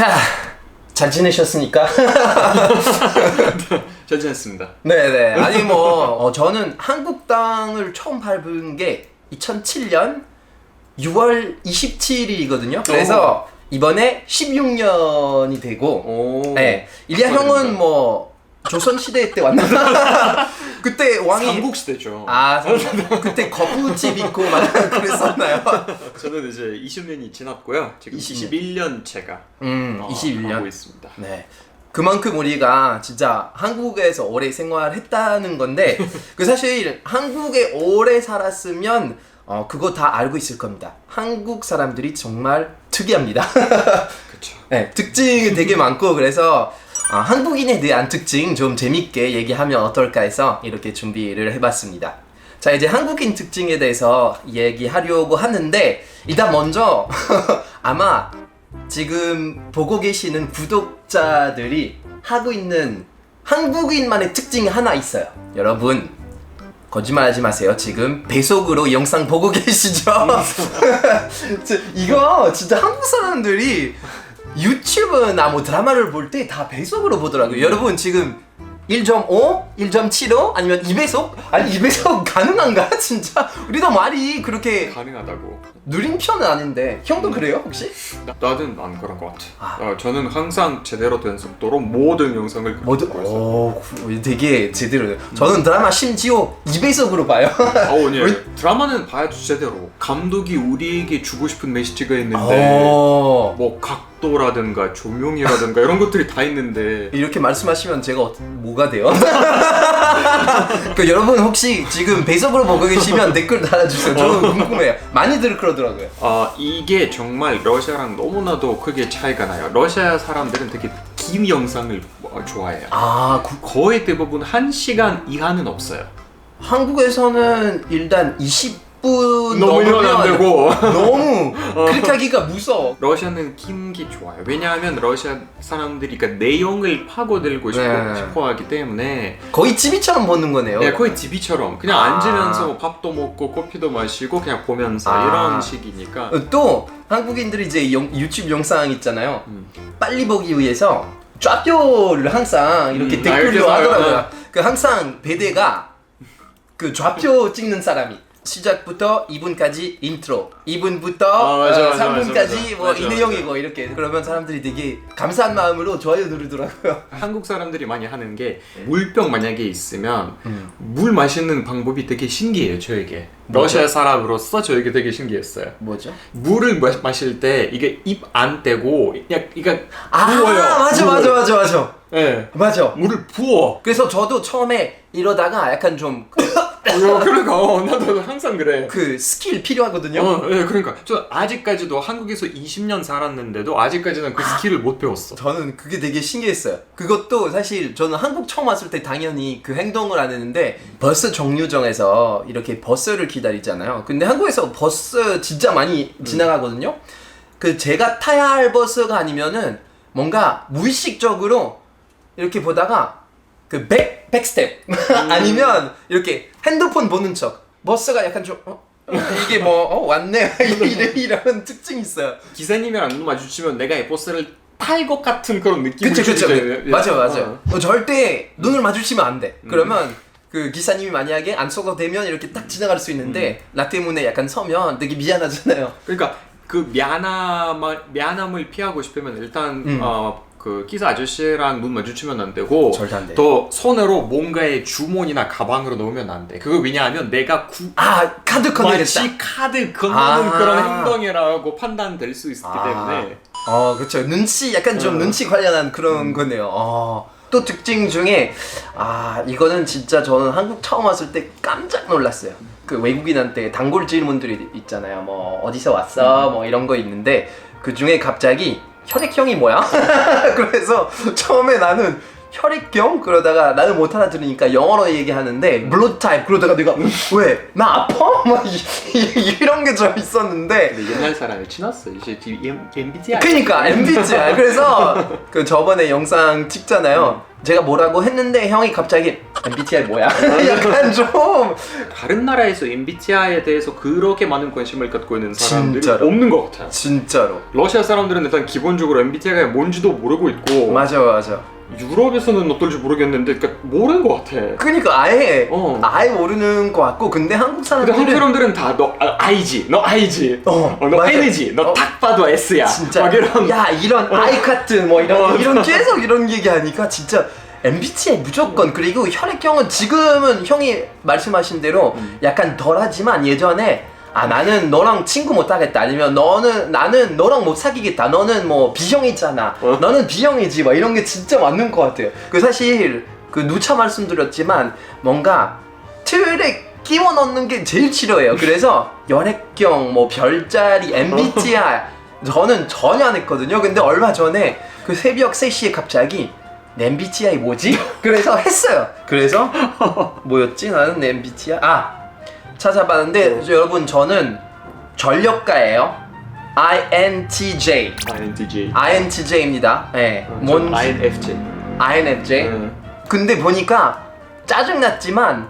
자, 잘 지내셨습니까? 잘 지냈습니다. 네네. 아니 뭐 어, 저는 한국당을 처음 밟은 게 2007년 6월 27일이거든요. 그래서 이번에 16년이 되고, 오. 네. 일리아 형은 뭐 조선 시대 때 왔나? 그때 왕이 삼국 시대죠. 아 삼- 그때 거부집 있고 막 그랬었나요? 저는 이제 20년이 지났고요. 지금 20 21년 차가 음, 어, 21년. 하고 있습니다. 네. 그만큼 우리가 진짜 한국에서 오래 생활했다는 건데 그 사실 한국에 오래 살았으면 어, 그거 다 알고 있을 겁니다. 한국 사람들이 정말 특이합니다. 그렇죠. 네, 특징이 되게 많고 그래서 어, 한국인에 대한 특징 좀 재밌게 얘기하면 어떨까 해서 이렇게 준비를 해봤습니다. 자 이제 한국인 특징에 대해서 얘기하려고 하는데 일단 먼저 아마 지금 보고 계시는 구독자들이 하고 있는 한국인만의 특징이 하나 있어요. 여러분 거짓말 하지 마세요. 지금 배속으로 영상 보고 계시죠? 저- 이거 진짜 한국 사람들이 유튜브나 뭐 드라마를 볼 때 다 배속으로 보더라고요. 여러분 지금 1.5, 1.75 아니면 2배속? 아니 2배속 가능한가? 진짜 우리도 말이 그렇게 가능하다고. 느린 편은 아닌데 형도 그래요 혹시? 나, 나는 안 그런 것 같아. 아. 어, 저는 항상 제대로 된 속도로 모든 영상을 모두 보고 있어요. 오 구- 되게 제대로 저는 드라마 심지어 2배속으로 봐요. 어, 예. 드라마는 봐야죠 제대로. 감독이 우리에게 주고 싶은 메시지가 있는데 오. 뭐각 도라든가 조명이라든가 이런 것들이 다 있는데 이렇게 말씀하시면 제가 어, 뭐가 돼요? 그 여러분 혹시 지금 배속으로 보고 계시면 댓글 달아주세요. 저는 궁금해요. 많이들 그러더라고요. 아 이게 정말 러시아랑 너무나도 크게 차이가 나요. 러시아 사람들은 되게 긴 영상을 어, 좋아해요. 아 구- 거의 대부분 1시간 이하는 없어요. 한국에서는 일단 20 분 넘으면 안 되고 너무 클릭하기가 무서워. 러시아는 긴 게 좋아요. 왜냐하면 러시아 사람들이 그 내용을 파고들고 싶어, 네. 싶어 하기 때문에 거의 TV처럼 보는 거네요. 네, 거의 TV처럼 그냥 아. 앉으면서 뭐 밥도 먹고 커피도 마시고 그냥 보면서 아. 이런 식이니까 어, 또 한국인들이 이제 영- 유튜브 영상 있잖아요. 음. 빨리 보기 위해서 좌표를 항상 이렇게 음, 댓글로 알겠어요. 하더라고요. 그 항상 배대가 그 좌표 찍는 사람이 시작부터 2분까지 인트로, 2분부터 아, 맞아, 맞아, 3분까지 맞아, 맞아. 뭐이 맞아, 내용이고 이렇게 그러면 사람들이 되게 감사한 마음으로 좋아요 누르더라고요. 한국 사람들이 많이 하는 게 물병 만약에 있으면 음. 물 마시는 방법이 되게 신기해요 저에게 뭐죠? 러시아 사람으로서 저에게 되게 신기했어요 뭐죠? 물을 마, 마실 때 이게 입 안 떼고 그냥 이거 아 부어요 맞아 물을. 맞아 맞아 맞아 예 맞아. 물을 부어 그래서 저도 처음에 이러다가 약간 좀 어, 그러니까 어, 나도 항상 그래 그 스킬 필요하거든요. 어, 예, 그러니까 저 아직까지도 한국에서 20년 살았는데도 아직까지는 그 스킬을 못 배웠어. 저는 그게 되게 신기했어요. 그것도 사실 저는 한국 처음 왔을 때 당연히 그 행동을 안 했는데 버스 정류장에서 이렇게 버스를 기다리잖아요. 근데 한국에서 버스 진짜 많이 지나가거든요. 그 제가 타야 할 버스가 아니면은 뭔가 무의식적으로 이렇게 보다가 그 백, 백스텝 아니면 이렇게 핸드폰 보는 척. 버스가 약간 좀 어? 이게 뭐 어, 왔네? 이런 특징이 있어요. 기사님이랑 눈 마주치면 내가 이 버스를 탈 것 같은 그런 느낌이 그쵸 그쵸. 예. 맞아 맞아. 어. 어, 절대 눈을 마주치면 안돼. 그러면 그 기사님이 만약에 안 써도 되면 이렇게 딱 지나갈 수 있는데 나 때문에 약간 서면 되게 미안하잖아요. 그러니까 그 미안함을 미안함을 피하고 싶으면 일단 음. 어, 그 기사 아저씨랑 눈 마주치면 안 되고 절대 안 돼. 더 손으로 뭔가의 주머니나 가방으로 넣으면 안 돼. 그거 왜냐하면 내가 구 아 카드 건네겠다 마치 카드 건너는 아. 그런 행동이라고 판단될 수 있기 아. 때문에 어 그쵸 눈치 약간 좀 어. 눈치 관련한 그런 거네요 어. 또 특징 중에 아 이거는 진짜 저는 한국 처음 왔을 때 깜짝 놀랐어요 그 외국인한테 단골 질문들이 있잖아요 뭐 어디서 왔어 뭐 이런 거 있는데 그 중에 갑자기 혈액형이 뭐야? 그래서 처음에 나는 혈액형 그러다가 나는 못 알아들으니까 영어로 얘기하는데 블러드 타입 그러다가 내가 왜 나 아파 막 이, 이, 이런 게 좀 있었는데 근데 옛날 사람이 지났어. 이제 MBTI. 그니까 MBTI 그래서 그 저번에 영상 찍잖아요 제가 뭐라고 했는데 형이 갑자기 MBTI 뭐야 약간 좀 다른 나라에서 MBTI에 대해서 그렇게 많은 관심을 갖고 있는 사람들이 진짜로? 없는 것 같아요. 진짜로 러시아 사람들은 일단 기본적으로 MBTI가 뭔지도 모르고 있고 맞아 맞아 유럽에서는 어떨지 모르겠는데 그러니까 모르는 것 같아. 그니까 아예 어. 아예 모르는 것 같고 근데 한국 근데 사람들은 한국 사람들은 다 너 아, I지, 너 I지, 어, 너 맞아. N이지, 너 어. 딱 봐도 S야. 진짜 막 이런 야 이런 아이 카트 뭐 이런 어, 이런 계속 이런 얘기하니까 진짜 MBTI 무조건 그리고 혈액형은 지금은 형이 말씀하신 대로 음. 약간 덜하지만 예전에 아 나는 너랑 친구 못 하겠다. 아니면 너는 나는 너랑 못 사귀겠다. 너는 뭐 B형이잖아. 어. 너는 B형이지. 막 이런 게 진짜 맞는 것 같아요. 그 사실 그 누차 말씀드렸지만 뭔가 틀에 끼워 넣는 게 제일 싫어해요. 그래서 열액형 뭐 별자리 MBTI 저는 전혀 안 했거든요. 근데 얼마 전에 그 새벽 3시에 갑자기 내 MBTI 뭐지? 그래서 했어요. 그래서 뭐였지? 나는 내 MBTI 아 찾아봤는데 여러분 저는 전력가예요 INTJ INTJ. INTJ입니다 네. 뭔뭔 INFJ. INFJ 응. 근데 보니까 짜증났지만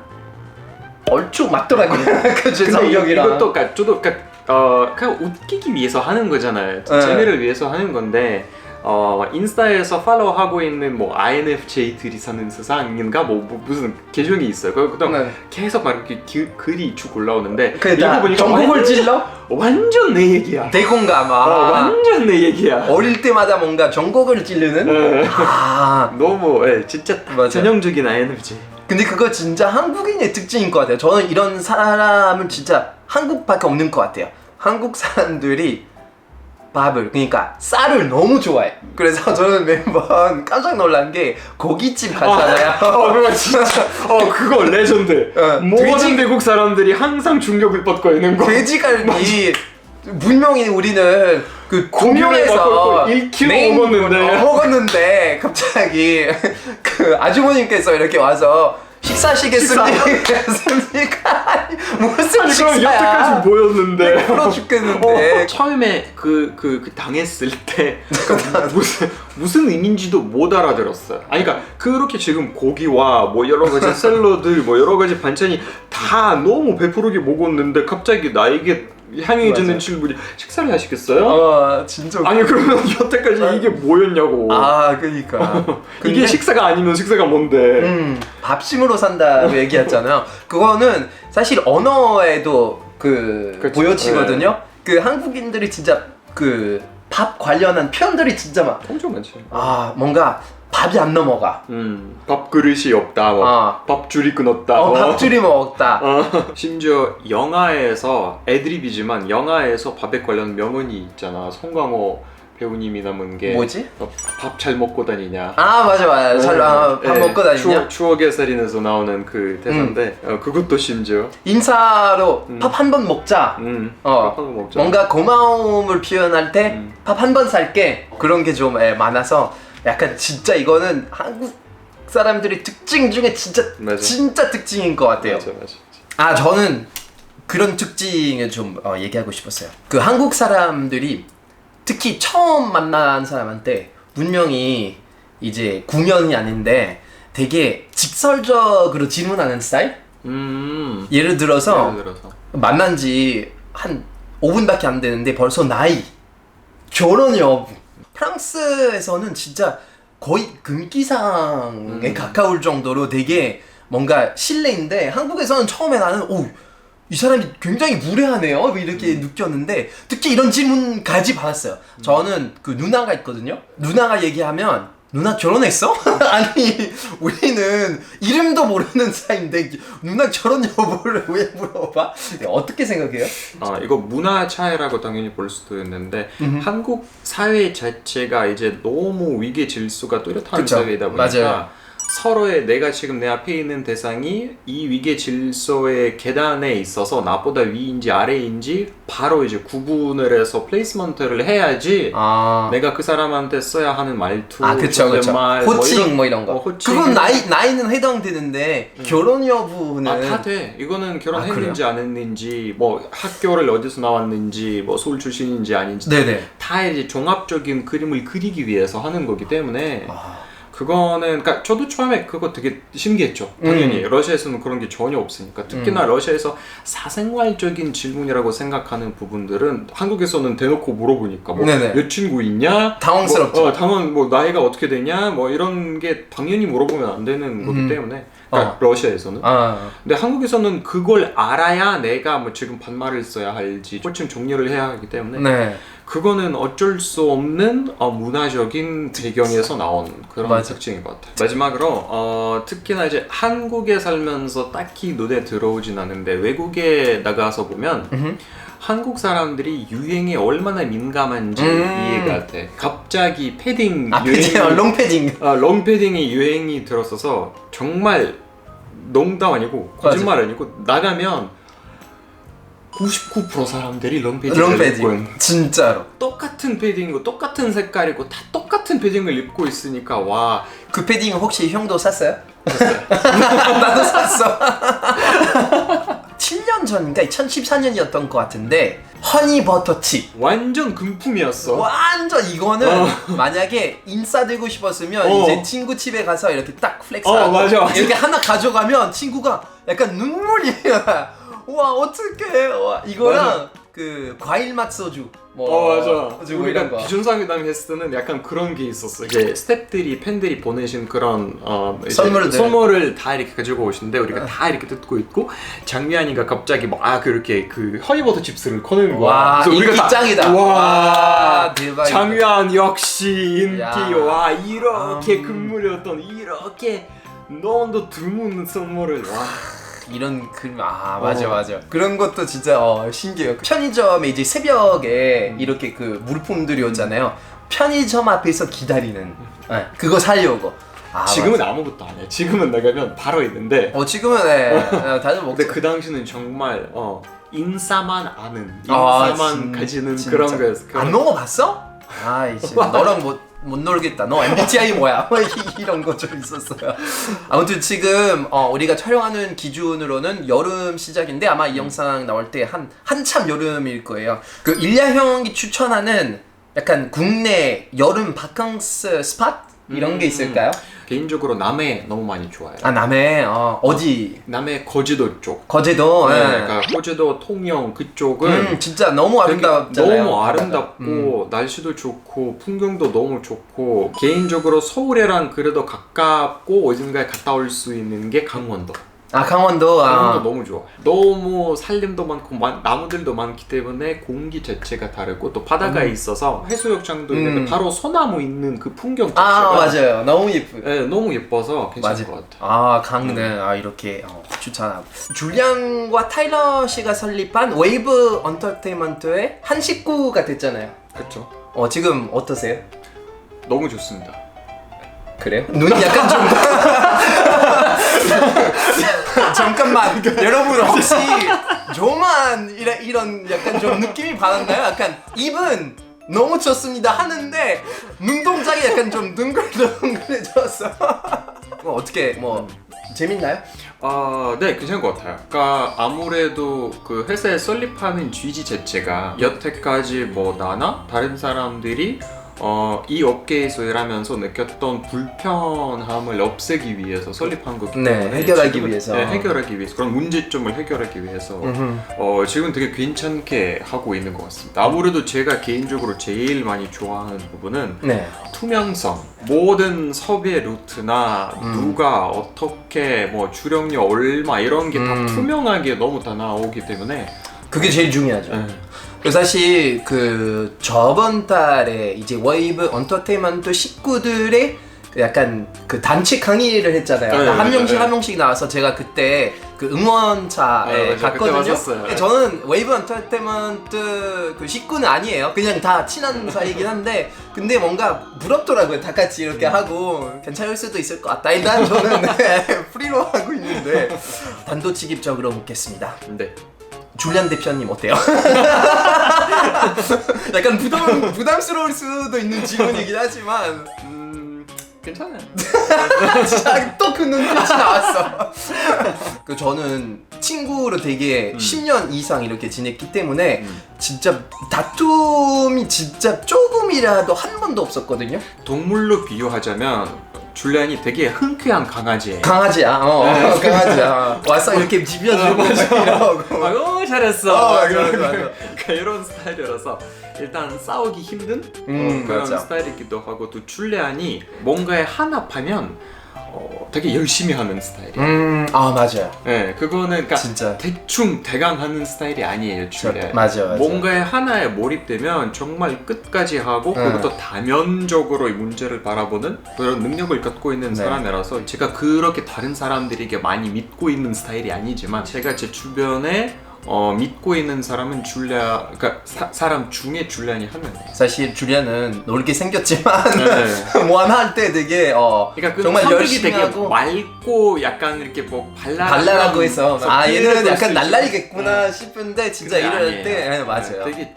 얼추 맞더라고요 그 근데 성격이랑 이것도 그러니까 저도 그러니까 어 그냥 웃기기 위해서 하는 거잖아요. 네. 재미를 위해서 하는 건데 어 인스타에서 팔로우하고 있는 뭐 INFJ들이 사는 세상인가 뭐, 뭐 무슨 계정이 있어요. 그 그다음 네. 계속 막 이렇게 기- 글이 쭉 올라오는데 그다 보니까 전국을 찔러? 완전 내 얘기야. 대공감 어, 아 완전 내 얘기야. 어릴 때마다 뭔가 전곡을 찌르는 네. 아 너무 예, 진짜 맞아. 전형적인 INFJ. 근데 그거 진짜 한국인의 특징인 것 같아요 저는 이런 사람은 진짜 한국밖에 없는 것 같아요 한국 사람들이 밥을 그러니까 쌀을 너무 좋아해 그래서 저는 매번 깜짝 놀란 게 고깃집 가잖아요 어, 그거 진짜. 어, 그거 레전드. 어, 모든 돼지- 외국 사람들이 항상 충격을 받고 있는 거. 돼지갈비 분명히 우리는 그 공룡에서 먹고 1kg 메인 먹었는데. 어, 먹었는데 갑자기 그 아주머님께서 이렇게 와서 식사하시겠습니까? 무슨 아니 그럼 식사야? 여태까지 뭐였는데 풀어 죽겠는데 어, 처음에 그, 그, 그 당했을 때 무슨 무슨 의미인지도 못 알아들었어요. 아니 그러니까 그렇게 지금 고기와 뭐 여러 가지 샐러드 뭐 여러 가지 반찬이 다 너무 배부르게 먹었는데 갑자기 나에게 향해지는 맞아. 질문이 식사를 하시겠어요? 어 진짜 아니 그러면 여태까지 이게 뭐였냐고. 아 그니까 이게 식사가 아니면 식사가 뭔데? 음, 밥심으로 산다고 얘기했잖아요. 그거는 사실 언어에도 그 그치. 보여지거든요. 그 한국인들이 진짜 그 밥 관련한 표현들이 진짜 막 엄청 많지. 아 뭔가 밥이 안 넘어가. 음, 밥 그릇이 없다. 뭐. 아. 밥줄이 끊었다. 어, 뭐. 밥줄이 먹었다. 어, 심지어 영화에서 애드립이지만 영화에서 밥에 관련 명언이 있잖아. 송강호 배우님이 남은 게 뭐지? 밥 잘 먹고 다니냐. 아 맞아 맞아. 잘 아, 밥 예, 먹고 다니냐? 추억, 추억의 살인에서 나오는 그 대사인데 어, 그것도 심지어 인사로 음. 밥 한 번 먹자. 음, 어, 밥한거 먹자. 뭔가 고마움을 표현할 때 음. 밥한 번 살게 그런 게좀 예, 많아서 약간 진짜 이거는 한국 사람들의 특징 중에 진짜 맞아. 진짜 특징인 것 같아요. 맞아 맞아. 아 저는 그런 특징을 좀 어, 얘기하고 싶었어요. 그 한국 사람들이 특히 처음 만난 사람한테 분명히 이제 궁연이 아닌데 되게 직설적으로 질문하는 스타일? 음. 예를 들어서 예를 들어서. 만난 지 한 5분밖에 안 되는데 벌써 나이, 결혼 여부. 프랑스에서는 진짜 거의 금기상에 음. 가까울 정도로 되게 뭔가 실례인데 한국에서는 처음에 나는 오, 이 사람이 굉장히 무례하네요. 뭐 이렇게 음. 느꼈는데 특히 이런 질문까지 받았어요. 저는 그 누나가 있거든요. 누나가 얘기하면 누나 결혼했어? 아니 우리는 이름도 모르는 사이인데 누나 결혼 여부를 왜 물어봐? 네, 어떻게 생각해요? 아 이거 문화 차이라고 당연히 볼 수도 있는데 음흠. 한국 사회 자체가 이제 너무 위계 질서가 뚜렷한 그쵸. 사회이다 보니까 맞아요. 서로의 내가 지금 내 앞에 있는 대상이 이 위계 질서의 계단에 있어서 나보다 위인지 아래인지 바로 이제 구분을 해서 플레이스먼트를 해야지 아, 내가 그 사람한테 써야 하는 말투, 아 그쵸 그쵸. 존댓말, 호칭 뭐 이런, 어, 거. 호칭. 그건 나이 나이는 해당되는데 결혼 여부는 아, 다 돼. 이거는 아, 결혼했는지 안 했는지, 뭐 학교를 어디서 나왔는지, 뭐 서울 출신인지 아닌지 네네. 다 이제 종합적인 그림을 그리기 위해서 하는 거기 때문에 아, 그거는 그러니까 저도 처음에 그거 되게 신기했죠. 당연히 음. 러시아에서는 그런 게 전혀 없으니까 특히나 러시아에서 사생활적인 질문이라고 생각하는 부분들은 한국에서는 대놓고 물어보니까 뭐 네네. 여친구 있냐? 당황스럽죠. 뭐, 어, 당연 뭐 나이가 어떻게 되냐? 뭐 이런 게 당연히 물어보면 안 되는 거기 음. 때문에 그러니까 어. 러시아에서는 아, 근데 한국에서는 그걸 알아야 내가 뭐 지금 반말을 써야 할지 호칭 종료를 해야 하기 때문에 네. 그거는 어쩔 수 없는 어, 문화적인 배경에서 나온 그런 맞아. 특징인 것 같아요. 마지막으로 어, 특히나 이제 한국에 살면서 딱히 눈에 들어오진 않는데 외국에 나가서 보면 음흠. 한국 사람들이 유행에 얼마나 민감한지 음. 이해가 돼. 갑자기 패딩 아, 유행이 패딩, 롱패딩. 아, 롱패딩이 유행이 들었어서 정말 농담 아니고 거짓말 아니고 나가면 99% 사람들이 롱패딩을 입고 롱패딩. 진짜로. 똑같은 패딩이고 똑같은 색깔이고 다 똑같은 패딩을 입고 있으니까 와 그 패딩 혹시 형도 샀어요? 나도 샀어. 7년 전인가 2014년이었던 것 같은데 허니버터칩. 완전 금품이었어. 완전 이거는 만약에 인싸 되고 싶었으면 어. 이제 친구 집에 가서 이렇게 딱 플렉스하고 어, 맞아, 맞아. 이렇게 하나 가져가면 친구가 약간 눈물이 와 어떡해 와 이거랑 맞아. 그 과일 맛 소주 뭐 어 맞아. 소주 뭐 우리가 거 기준상 회담 했을 때는 약간 그런 게 있었어. 이게 스태프들이 팬들이 보내신 그런 어 이제 선물들. 선물을 다 이렇게 가지고 오시는데 우리가 다 이렇게 듣고 있고 장미안이가 갑자기 막아 그렇게 그 허니버터 칩스를 꺼내는 거야. 와 그래서 인기 짱이다 와, 와 대박이다 장미안 역시 인기 야. 와 이렇게 음. 금물이었던 이렇게 너무도 드문 선물을 와. 이런 그림 아 맞아 어. 맞아 그런 것도 진짜 어, 신기해요 편의점에 이제 새벽에 이렇게 그 물품들이 오잖아요 편의점 앞에서 기다리는 네, 그거 살려고 아, 지금은 아무것도 안 해. 지금은 나가면 바로 있는데. 맞아. 어 지금은 네, 어, 다들 먹 근데 그 당시는 정말 어 인싸만 아는 아, 인싸만 진- 가지는 진짜. 그런 거였어. 안 먹어봤어? 아이씨 너랑 못, 못 놀겠다. 너 MBTI 뭐야? 뭐 이- 이런 거 좀 있었어요. 아무튼 지금 어, 우리가 촬영하는 기준으로는 여름 시작인데 아마 이 영상 나올 때 한 한참 여름일 거예요. 그 일야 형이 추천하는 약간 국내 여름 바캉스 스팟 이런 게 음. 있을까요? 개인적으로 남해 너무 많이 좋아해요. 아 남해 어, 어디 남해 거제도 쪽. 거제도 네, 예. 그러니까 거제도 통영 그쪽은 음 진짜 너무 되게 아름답잖아요 너무 아름답고 날씨도 좋고 풍경도 너무 좋고 개인적으로 서울이랑 그래도 가깝고 어딘가에 갔다 올 수 있는 게 강원도. 아 강원도 강원도 아. 너무 좋아. 너무 산림도 많고 마- 나무들도 많기 때문에 공기 자체가 다르고 또 바다가 있어서 해수욕장도 있는데 음. 바로 소나무 있는 그 풍경 자체가 아 맞아요 너무 예쁘 네, 너무 예뻐서 괜찮을 맞아. 것 같아. 아 강릉 아 이렇게 어, 추천하고 줄리안과 타일러 씨가 설립한 웨이브 언터테인먼트의 한 식구가 됐잖아요. 그렇죠. 어 지금 어떠세요? 너무 좋습니다. 그래요? 눈이 약간 좀 잠깐만 여러분 혹시 저만 이런 이런 약간 좀 느낌이 받았나요? 약간 입은 너무 좋습니다 하는데 눈동자가 약간 좀 둥글둥글해졌어. 뭐 어떻게 뭐 재밌나요? 아, 네, 괜찮은 것 같아요. 그러니까 아무래도 그 회사에 설립하는 취지 자체가 여태까지 뭐 나나 다른 사람들이 어, 이 업계에서 일하면서 느꼈던 불편함을 없애기 위해서 설립한 거기 네, 때문에 해결하기 지금은- 위해서. 네, 해결하기 위해서 그런 문제점을 해결하기 위해서 어, 지금 되게 괜찮게 하고 있는 것 같습니다. 아무래도 제가 개인적으로 제일 많이 좋아하는 부분은 네. 투명성 모든 섭외 루트나 음. 누가 어떻게 뭐 주력료 얼마 이런 게 다 음. 투명하게 너무 다 나오기 때문에 그게 제일 중요하죠. 예. 그 사실 그 저번 달에 이제 웨이브 언터테인먼트 식구들의 약간 그 단체 강의를 했잖아요. 네, 한 네, 명씩 네. 한 명씩 나와서 제가 그때 그 응원차에 네, 맞아요. 그때 갔거든요. 왔었어요. 저는 웨이브 엔터테인먼트 그 식구는 아니에요. 그냥 다 친한 사이긴 한데 근데 뭔가 부럽더라고요. 다 같이 이렇게 음. 하고 괜찮을 수도 있을 것 같다. 일단 저는 네, 프리로 하고 있는데 단도직입적으로 묻겠습니다. 네. 줄리안 대표님 어때요? 약간 부담 부담스러울 수도 있는 질문이긴 하지만 음, 괜찮아요. 진짜 또 그 눈빛이 나왔어. 그 저는 친구를 되게 음. 10년 이상 이렇게 지냈기 때문에 음. 진짜 다툼이 진짜 조금이라도 한 번도 없었거든요. 동물로 비유하자면 줄리안이 되게 흔쾌한 강아지예요. 강아지야, 어, 네. 어, 강아지야. 와서 이렇게 이러고. 아유 잘했어. 어, 맞아, 맞아, 맞아. 그러니까 이런 스타일이라서 일단 싸우기 힘든 음, 어, 그런 맞아. 스타일이기도 하고 또 줄리안이 뭔가에 한합하면 어, 되게 열심히 하는 스타일이에요. 음, 아 맞아요. 네, 그거는 그러니까 진짜. 대충 대강 하는 스타일이 아니에요, 줄리안. 맞아, 맞아. 뭔가에 하나에 몰입되면 정말 끝까지 하고 응. 그리고 또 다면적으로 이 문제를 바라보는 그런 능력을 갖고 있는 네. 사람이라서 제가 그렇게 다른 사람들에게 많이 믿고 있는 스타일이 아니지만 제가 제 주변에 어, 믿고 있는 사람은 줄리아 그러니까 사, 사람 중에 줄리안이 한 명이에요. 사실 줄리안은 놀게 생겼지만 네. 모함할 때 되게 어 그러니까 그 정말 열심히 되게 하고 맑고 약간 이렇게 뭐 발랄한 발랄하고 해서 아 얘는 볼 약간. 날라리겠구나 싶은데 진짜 이럴. 때 네, 맞아요. 되게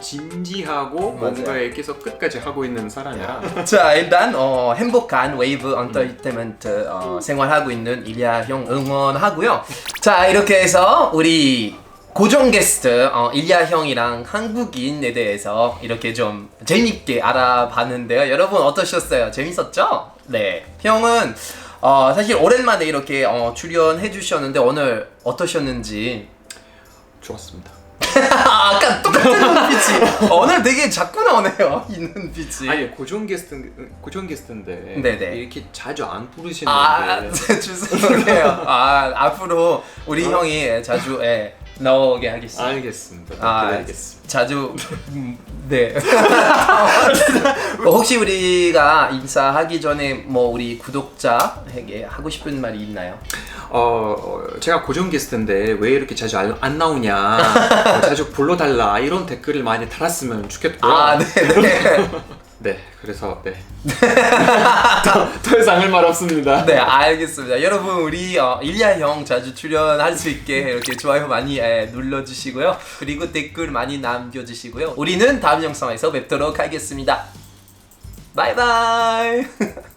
진지하고. 뭔가에 계속 끝까지 하고 있는 사람이라 자 일단 어, 행복한 웨이브 언터테인먼트 어, 생활하고 있는 일야 형 응원하고요. 자 이렇게 해서 우리 고정 게스트 어, 일야 형이랑 한국인에 대해서 이렇게 좀 재밌게 알아봤는데요. 여러분 어떠셨어요? 재밌었죠? 네. 형은 어, 사실 오랜만에 이렇게 어, 출연해 주셨는데 오늘 어떠셨는지 좋았습니다. 아, 아까 똑같은 눈빛이 오늘 되게 자꾸 나오네요 이 눈빛이 아니 고정 게스트 고정 게스트인데 네네. 이렇게 자주 안 부르시는데 아 죄송해요 아 앞으로 우리 형이 자주 예, 나오게 하겠습니다 알겠습니다. 아, 기다리겠습니다. 자주 음, 네 어, 혹시 우리가 인사하기 전에 뭐 우리 구독자에게 하고 싶은 말이 있나요? 어, 어, 제가 고정 게스트인데 왜 이렇게 자주 안, 안 나오냐, 어, 자주 불러달라 이런 댓글을 많이 달았으면 좋겠고요. 아 네 네 네, 그래서 네. 더, 더 이상 할말 없습니다. 네 알겠습니다. 여러분 우리 어, 일야 형 자주 출연할 수 있게 이렇게 좋아요 많이 예, 눌러주시고요. 그리고 댓글 많이 남겨주시고요. 우리는 다음 영상에서 뵙도록 하겠습니다. 바이바이